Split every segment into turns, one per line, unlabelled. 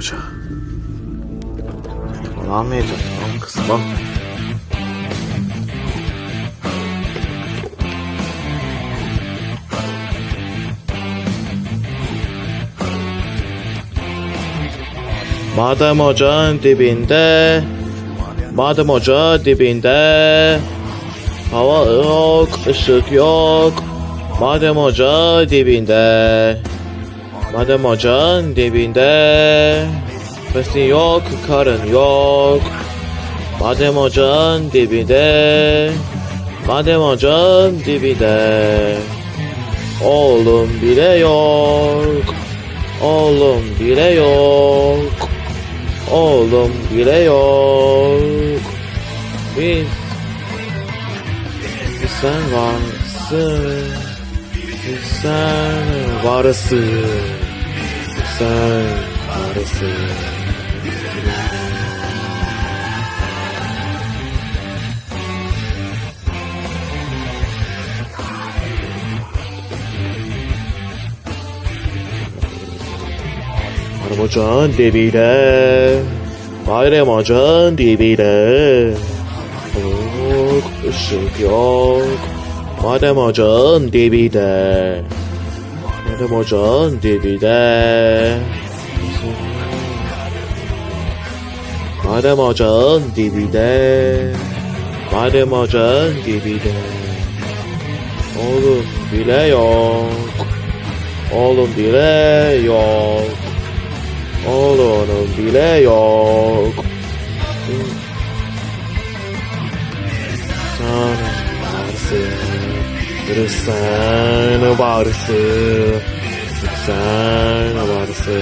Hoca. Telefonu almayacak. Tamam kısmam. Madem ocağın dibinde Madem ocağın dibinde Hava yok, ışık yok Madem ocağın dibinde Madem ocağın dibinde Besin yok, karın yok. Madem ocağın dibinde Madem ocağın dibinde Oğlum bile yok Oğlum bile yok Oğlum bile yok. Biz Biz sen varsın Biz sen varsın Varsın Bayram ocağın dibine Bayram ocağın dibine Yok ışık yok. Madem ocağın dibine Madem ocağın dibine Madem ocağın dibine Madem ocağın dibine Oğlum bile yok. Oğlum bile yok. Oğlunun bile yok. Sen varsın. Bir sen varsın. Sen varsın.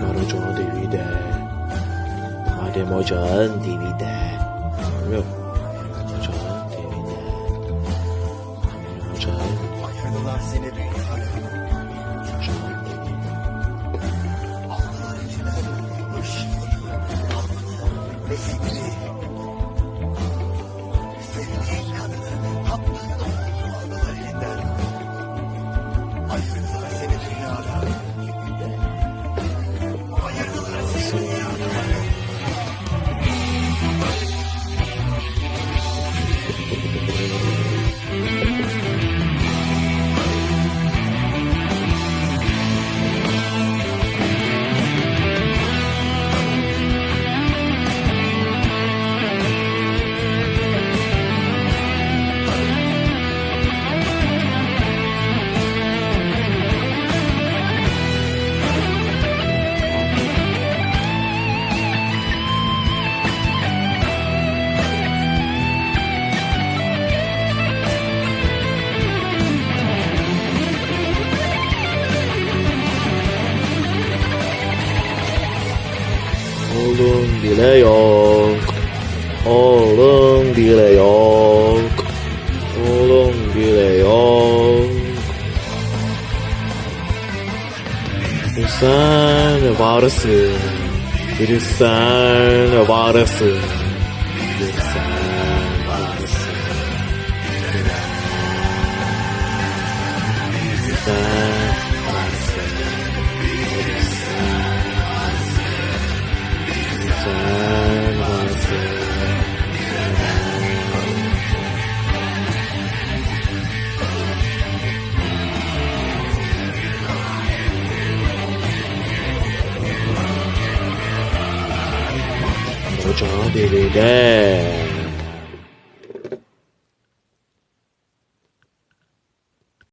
Yarın ocağın dibinde. Madem ocağın dibinde. Yok.
Ayırdılar seni dünyadan. Ayırdılar seni
Oğlum bile yok. Oğlum bile yok. Oğlum bile yok. Sen varsın. Bir sen varsın. Bir sen varsın. Bir sen Ocağın dibinde